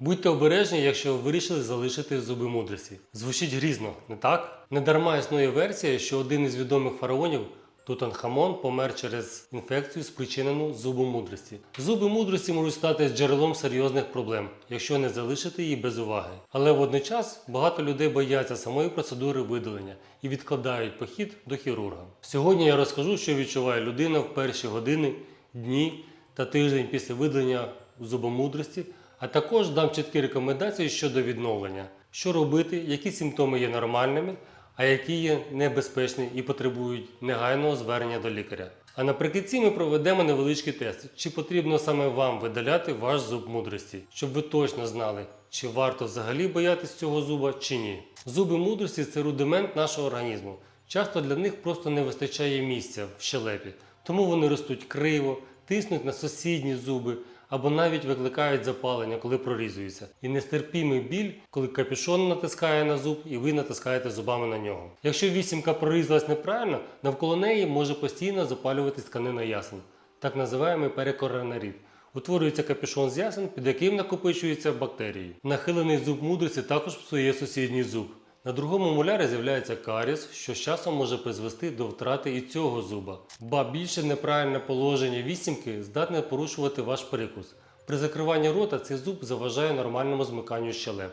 Будьте обережні, якщо ви вирішили залишити зуби мудрості. Звучить грізно, не так? Недарма існує версія, що один із відомих фараонів Тутанхамон помер через інфекцію, спричинену зубом мудрості. Зуби мудрості можуть стати джерелом серйозних проблем, якщо не залишити її без уваги. Але водночас багато людей бояться самої процедури видалення і відкладають похід до хірурга. Сьогодні я розкажу, що відчуває людина в перші години, дні та тиждень після видалення зубомудрості, а також дам чіткі рекомендації щодо відновлення, що робити, які симптоми є нормальними, а які є небезпечні і потребують негайного звернення до лікаря. А наприкінці ми проведемо невеличкий тест, чи потрібно саме вам видаляти ваш зуб мудрості, щоб ви точно знали, чи варто взагалі боятись цього зуба чи ні. Зуби мудрості це рудимент нашого організму. Часто для них просто не вистачає місця в щелепі, тому вони ростуть криво, тиснуть на сусідні зуби або навіть викликають запалення, коли прорізуються. І нестерпімий біль, коли капюшон натискає на зуб і ви натискаєте зубами на нього. Якщо вісімка прорізалась неправильно, навколо неї може постійно запалюватись тканина ясен, так називаємо перекоронарит. Утворюється капюшон з ясен, під яким накопичуються бактерії. Нахилений зуб мудрості також псує сусідній зуб. На другому молярі з'являється каріс, що з часом може призвести до втрати і цього зуба. Ба більше неправильне положення вісімки здатне порушувати ваш прикус. При закриванні рота цей зуб заважає нормальному змиканню щелеп,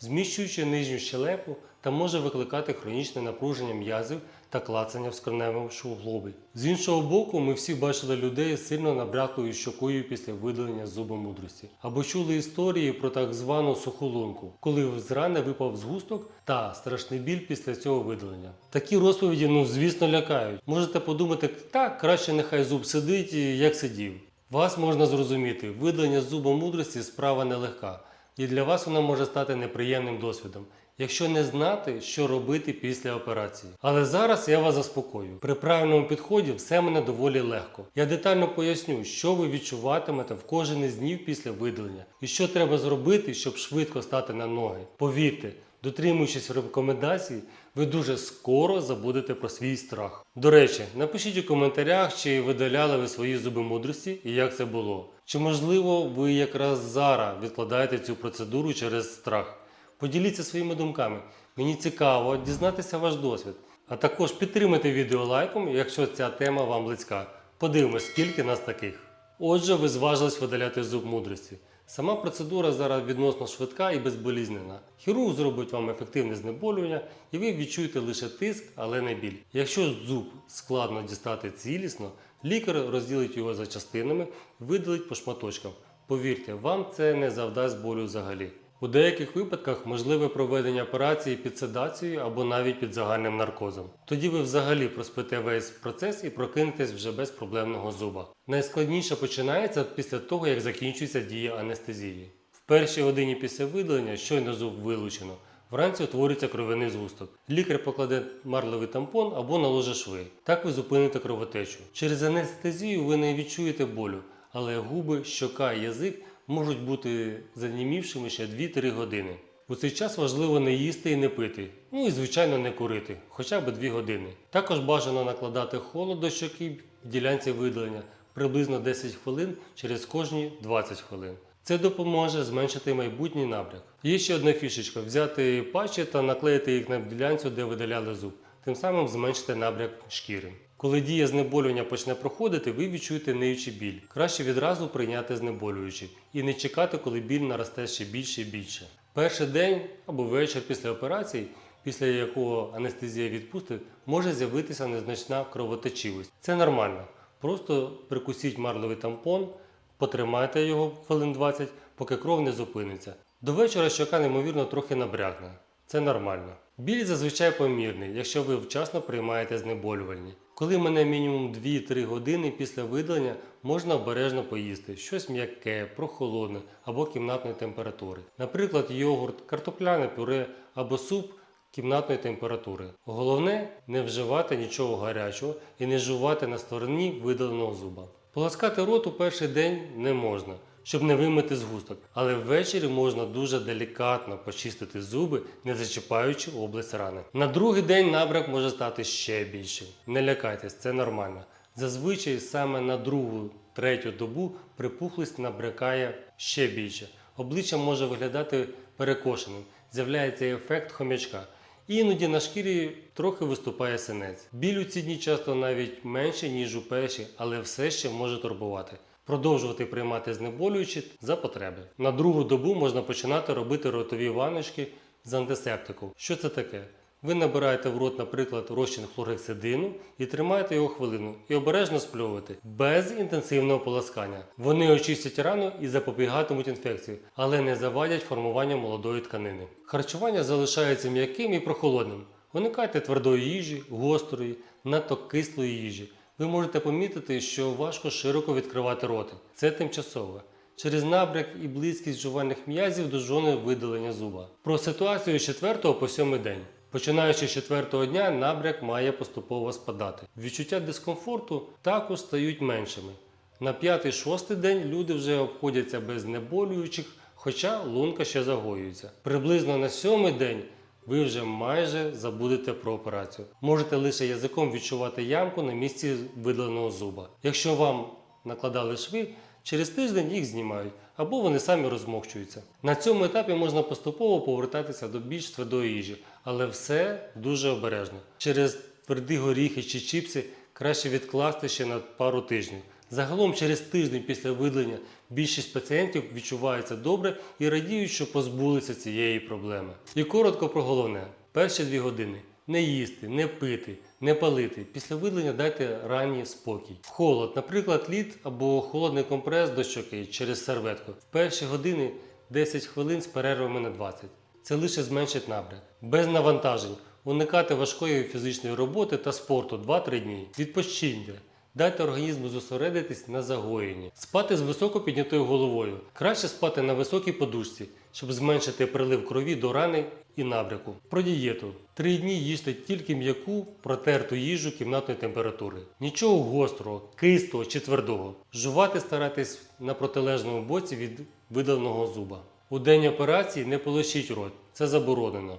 зміщуючи нижню щелепу та може викликати хронічне напруження м'язів та клацання в скроневому суглобі. З іншого боку, ми всі бачили людей з сильно набряклою щокою після видалення зуба мудрості, або чули історії про так звану сухолунку, коли з рани випав згусток та страшний біль після цього видалення. Такі розповіді, ну звісно, лякають. Можете подумати, так краще нехай зуб сидить, як сидів. Вас можна зрозуміти, видалення зуба мудрості справа нелегка, і для вас вона може стати неприємним досвідом, якщо не знати, що робити після операції. Але зараз я вас заспокою. При правильному підході все мене доволі легко. Я детально поясню, що ви відчуватимете в кожен із днів після видалення, і що треба зробити, щоб швидко стати на ноги. Повірте, дотримуючись рекомендацій, ви дуже скоро забудете про свій страх. До речі, напишіть у коментарях, чи видаляли ви свої зуби мудрості і як це було. Чи можливо ви якраз зараз відкладаєте цю процедуру через страх? Поділіться своїми думками. Мені цікаво дізнатися ваш досвід. А також підтримайте відео лайком, якщо ця тема вам близька. Подивимось, скільки нас таких. Отже, ви зважились видаляти зуб мудрості. Сама процедура зараз відносно швидка і безболізнена. Хірург зробить вам ефективне знеболювання, і ви відчуєте лише тиск, але не біль. Якщо зуб складно дістати цілісно, лікар розділить його за частинами видалить по шматочкам. Повірте, вам це не завдасть болю взагалі. У деяких випадках можливе проведення операції під седацією або навіть під загальним наркозом. Тоді ви взагалі проспите весь процес і прокинетесь вже без проблемного зуба. Найскладніше починається після того, як закінчується дія анестезії. В першій годині після видалення щойно зуб вилучено. Вранці утворюється кровяний згусток. Лікар покладе марлевий тампон або наложить шви. Так ви зупините кровотечу. Через анестезію ви не відчуєте болю, але губи, щока і язик можуть бути занімівшими ще 2-3 години. У цей час важливо не їсти і не пити, ну і звичайно не курити, хоча б 2 години. Також бажано накладати холод до щоки в ділянці видалення приблизно 10 хвилин через кожні 20 хвилин. Це допоможе зменшити майбутній набряк. Є ще одна фішечка: взяти патчі та наклеїти їх на ділянцю, де видаляли зуб, тим самим зменшити набряк шкіри. Коли дія знеболювання почне проходити, ви відчуєте ниючий біль. Краще відразу прийняти знеболюючий і не чекати, коли біль наросте ще більше і більше. Перший день або вечір після операції, після якого анестезія відпустить, може з'явитися незначна кровотечивість. Це нормально. Просто прикусіть марлевий тампон, потримайте його хвилин 20, поки кров не зупиниться. До вечора щока неймовірно трохи набрякне. Це нормально. Біль зазвичай помірний, якщо ви вчасно приймаєте знеболювальні. Коли мене мінімум 2-3 години після видалення, можна обережно поїсти щось м'яке, прохолодне або кімнатної температури. Наприклад, йогурт, картопляне пюре або суп кімнатної температури. Головне не вживати нічого гарячого і не жувати на стороні видаленого зуба. Полоскати рот у перший день не можна, щоб не вимити згусток, але ввечері можна дуже делікатно почистити зуби, не зачіпаючи область рани. На другий день набряк може стати ще більшим. Не лякайтесь, це нормально. Зазвичай саме на другу, третю добу припухлість набрякає ще більше. обличчя може виглядати перекошеним, з'являється ефект хомячка. Іноді на шкірі трохи виступає синець. Біль у ці дні часто навіть менше, ніж у перші, але все ще може турбувати. Продовжувати приймати знеболюючі за потреби. На другу добу можна починати робити ротові ваночки з антисептиком. Що це таке? Ви набираєте в рот, наприклад, розчин хлоргексидину і тримаєте його хвилину і обережно спльовуєте без інтенсивного полоскання. Вони очистять рану і запобігатимуть інфекції, але не завадять формуванню молодої тканини. Харчування залишається м'яким і прохолодним. Уникайте твердої їжі, гострої, надто кислої їжі. Ви можете помітити, що важко широко відкривати роти. Це тимчасове. Через набряк і близькість жувальних м'язів до зони видалення зуба. Про ситуацію з 4 по 7 день. Починаючи з 4 дня, набряк має поступово спадати. Відчуття дискомфорту також стають меншими. На 5-6 день люди вже обходяться без знеболюючих, хоча лунка ще загоюється. Приблизно на 7 день ви вже майже забудете про операцію. Можете лише язиком відчувати ямку на місці видаленого зуба. Якщо вам накладали шви, через тиждень їх знімають або вони самі розмокчуються. На цьому етапі можна поступово повертатися до більш твердої їжі, але все дуже обережно. Через тверді горіхи чи чіпси краще відкласти ще на пару тижнів. Загалом через тиждень після видалення більшість пацієнтів відчуваються добре і радіють, що позбулися цієї проблеми. І коротко про головне: перші дві години не їсти, не пити, не палити. Після видалення дайте ранній спокій. Холод, наприклад, лід або холодний компрес до щоки через серветку. В перші години 10 хвилин з перервами на 20. Це лише зменшить набряк. Без навантажень. Уникати важкої фізичної роботи та спорту 2-3 дні. Відпочиньте. Дайте організму зосередитись на загоєнні. Спати з високо піднятою головою. Краще спати на високій подушці, щоб зменшити прилив крові до рани і набряку. Про дієту. Три дні їжте тільки м'яку, протерту їжу кімнатної температури. Нічого гострого, кислого чи твердого. Жувати старайтесь на протилежному боці від видаленого зуба. У день операції не полощіть рот, це заборонено.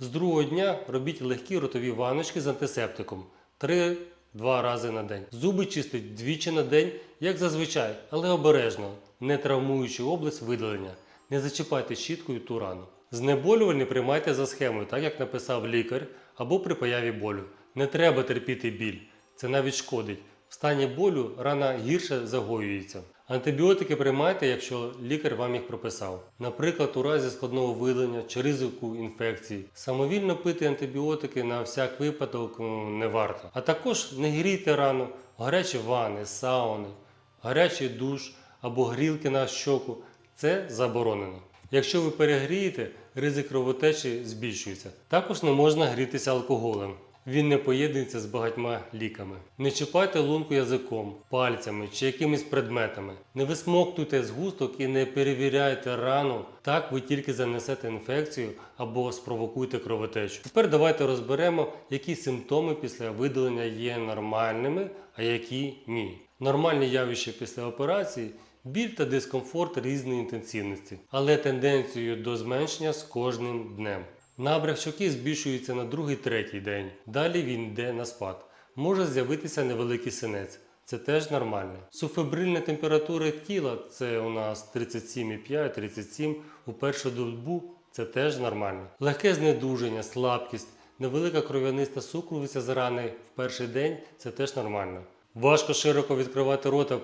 З другого дня робіть легкі ротові ваночки з антисептиком. 3 Два рази на день. Зуби чистить двічі на день, як зазвичай, але обережно, не травмуючи область видалення. Не зачіпайте щіткою ту рану. Знеболювальні приймайте за схемою, так як написав лікар, або при появі болю. Не треба терпіти біль, це навіть шкодить. В стані болю рана гірше загоюється. Антибіотики приймайте, якщо лікар вам їх прописав. Наприклад, у разі складного видалення чи ризику інфекції. Самовільно пити антибіотики на всяк випадок не варто. А також не грійте рану, гарячі ванни, сауни, гарячий душ або грілки на щоку. Це заборонено. Якщо ви перегрієте, ризик кровотечі збільшується. Також не можна грітися алкоголем. Він не поєднується з багатьма ліками. Не чіпайте лунку язиком, пальцями чи якимись предметами. Не висмоктуйте згусток і не перевіряйте рану. Так ви тільки занесете інфекцію або спровокуєте кровотечу. Тепер давайте розберемо, які симптоми після видалення є нормальними, а які ні. Нормальні явища після операції біль та дискомфорт різної інтенсивності, але тенденцією до зменшення з кожним днем. Набряк щоки збільшується на другий-третій день. Далі він йде на спад. Може з'явитися невеликий синець. Це теж нормально. Суфебрильна температура тіла це у нас 37,5-37 у першу добу. Це теж нормально. Легке знедуження, слабкість, невелика кров'яниста сукровиця з рани в перший день це теж нормально. Важко широко відкривати рота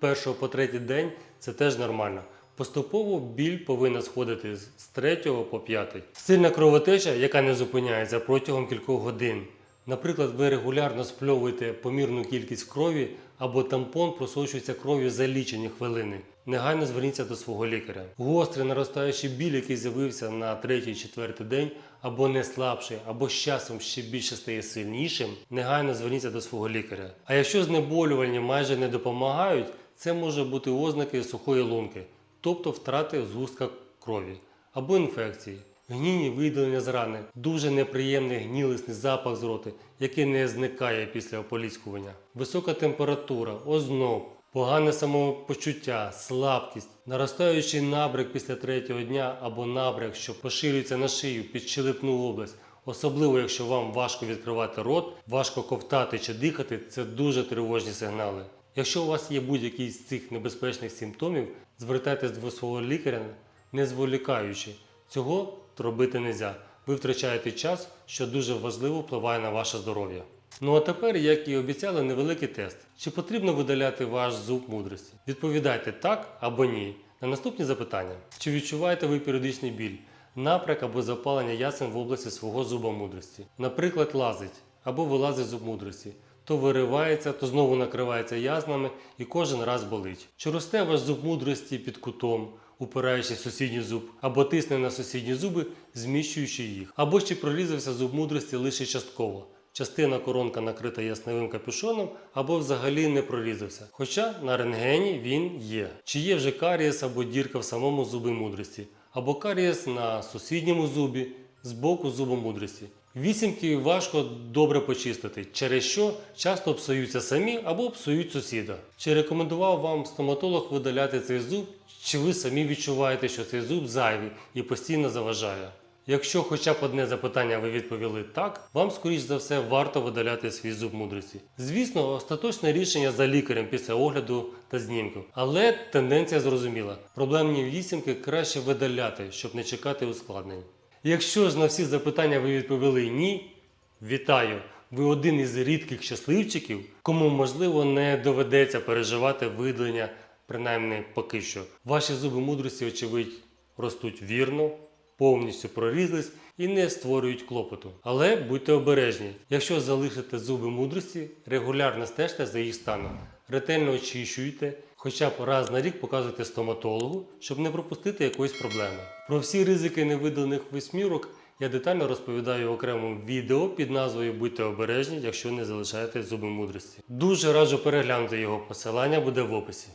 першого по третій день це теж нормально. Поступово біль повинна сходити з з третього по п'ятий. Сильна кровотеча, яка не зупиняється протягом кількох годин. Наприклад, ви регулярно спльовуєте помірну кількість крові або тампон просочується кров'ю за лічені хвилини. Негайно зверніться до свого лікаря. Гострий наростаючий біль, який з'явився на третій-четвертий день, або не слабший, або з часом ще більше стає сильнішим, негайно зверніться до свого лікаря. А якщо знеболювальні майже не допомагають, це може бути ознаки сухої лунки, тобто втрати згустка крові або інфекції. Гнійні видалення з рани, дуже неприємний гнілисний запах з роти, який не зникає після ополіскування, висока температура, озноб, погане самопочуття, слабкість, наростаючий набряк після третього дня або набряк, що поширюється на шию під щелепну область. Особливо, якщо вам важко відкривати рот, важко ковтати чи дихати, це дуже тривожні сигнали. Якщо у вас є будь-який з цих небезпечних симптомів, звертайтесь до свого лікаря не зволікаючи. Цього робити не можна. Ви втрачаєте час, що дуже важливо впливає на ваше здоров'я. Ну а тепер, як і обіцяли, невеликий тест. Чи потрібно видаляти ваш зуб мудрості? Відповідайте так або ні. На наступні запитання: чи відчуваєте ви періодичний біль, напряк або запалення ясен в області свого зуба мудрості? Наприклад, лазить або вилазить зуб мудрості. То виривається, то знову накривається яснами і кожен раз болить. Чи росте ваш зуб мудрості під кутом, упираючи сусідній зуб, або тисне на сусідні зуби, зміщуючи їх, або ще прорізався зуб мудрості лише частково. Частина коронка накрита ясновим капюшоном або взагалі не прорізався. Хоча на рентгені він є. Чи є вже карієс або дірка в самому зубі мудрості, або карієс на сусідньому зубі з боку зубу мудрості. Вісімки важко добре почистити, через що часто псуються самі або псують сусіда. Чи рекомендував вам стоматолог видаляти цей зуб, чи ви самі відчуваєте, що цей зуб зайвий і постійно заважає? Якщо хоча б одне запитання ви відповіли так, вам скоріш за все варто видаляти свій зуб мудрості. Звісно, остаточне рішення за лікарем після огляду та знімків. Але тенденція зрозуміла: проблемні вісімки краще видаляти, щоб не чекати ускладнень. Якщо ж на всі запитання ви відповіли ні, вітаю! Ви один із рідких щасливчиків, кому можливо не доведеться переживати видалення, принаймні поки що. Ваші зуби мудрості, очевидь, ростуть вірно, повністю прорізались і не створюють клопоту. Але будьте обережні, якщо залишите зуби мудрості, регулярно стежте за їх станом, ретельно очищуйте, хоча б раз на рік показуйте стоматологу, щоб не пропустити якоїсь проблеми. Про всі ризики невиданих восьмірок я детально розповідаю в окремому відео під назвою Будьте обережні, якщо не залишаєте зуби мудрості. Дуже раджу переглянути його посилання буде в описі.